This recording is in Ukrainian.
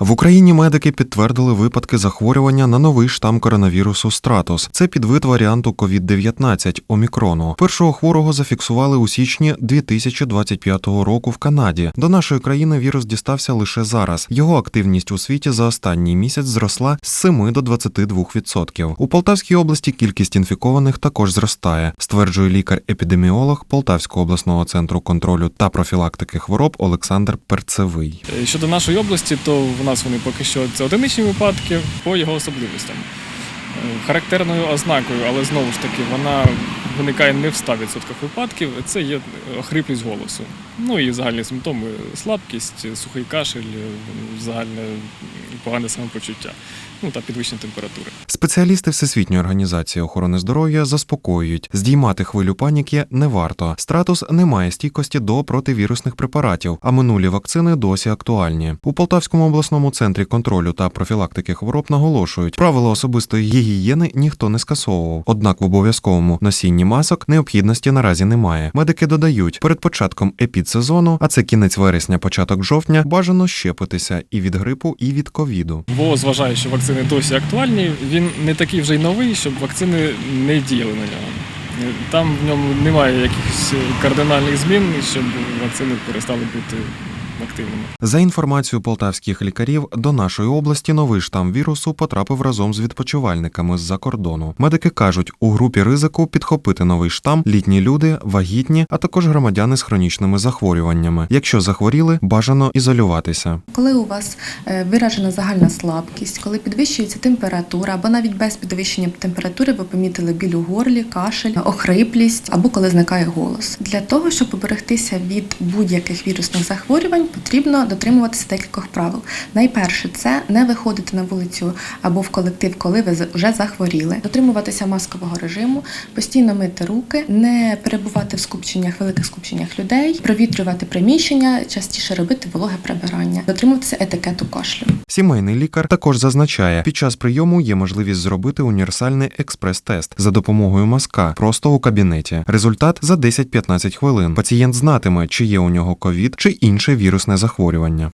В Україні медики підтвердили випадки захворювання на новий штам коронавірусу Стратус. Це підвид варіанту COVID-19 Омікрону. Першого хворого зафіксували у січні 2025 року в Канаді. До нашої країни вірус дістався лише зараз. Його активність у світі за останній місяць зросла з 7 до 22%. У Полтавській області кількість інфікованих також зростає, стверджує лікар-епідеміолог Полтавського обласного центру контролю та профілактики хвороб Олександр Перцевий. Е, Щодо нашої області, то в нас вони поки що це одиничні випадки по його особливостям. Е, Характерною ознакою, але знову ж таки, вона виникає не в 100% випадків. Це є хриплість голосу. Ну і загальні симптоми слабкість, сухий кашель, е, загальне погане самопочуття, ну та підвищення температури. Спеціалісти Всесвітньої організації охорони здоров'я заспокоюють, здіймати хвилю паніки не варто. Стратус не має стійкості до противірусних препаратів, а минулі вакцини досі актуальні. У Полтавському обласному центрі контролю та профілактики хвороб наголошують, правила особистої гігієни ніхто не скасовував. Однак в обов'язковому носінні масок необхідності наразі немає. Медики додають, перед початком епідсезону, а це кінець вересня, початок жовтня, бажано щепитися і від грипу, і від ковіду. Бо зважаю, що вакцини досі актуальні, він не такий вже й новий, щоб вакцини не діяли на нього. Там в ньому немає якихось кардинальних змін, щоб вакцини перестали бути активними. За інформацією полтавських лікарів, до нашої області новий штам вірусу потрапив разом з відпочивальниками з-за кордону. Медики кажуть, у групі ризику підхопити новий штам літні люди, вагітні, а також громадяни з хронічними захворюваннями. Якщо захворіли, бажано ізолюватися. Коли у вас е, виражена загальна слабкість, коли підвищується температура, або навіть без підвищення температури ви помітили біль у горлі, кашель, охриплість, або коли зникає голос. Для того, щоб поберегтися від будь-яких вірусних захворювань, потрібно дотримуватися декількох правил. Найперше це не виходити на вулицю або в колектив, коли ви вже захворіли, дотримуватися маскового режиму, постійно мити руки, не перебувати в скупченнях, великих скупченнях людей, провітрювати приміщення, частіше робити вологе прибирання, дотримуватися етикету кашлю. Сімейний лікар також зазначає, під час прийому є можливість зробити універсальний експрес-тест за допомогою мазка просто у кабінеті. Результат за 10-15 хвилин. Пацієнт знатиме, чи є у нього ковід чи інше вірусне захворювання.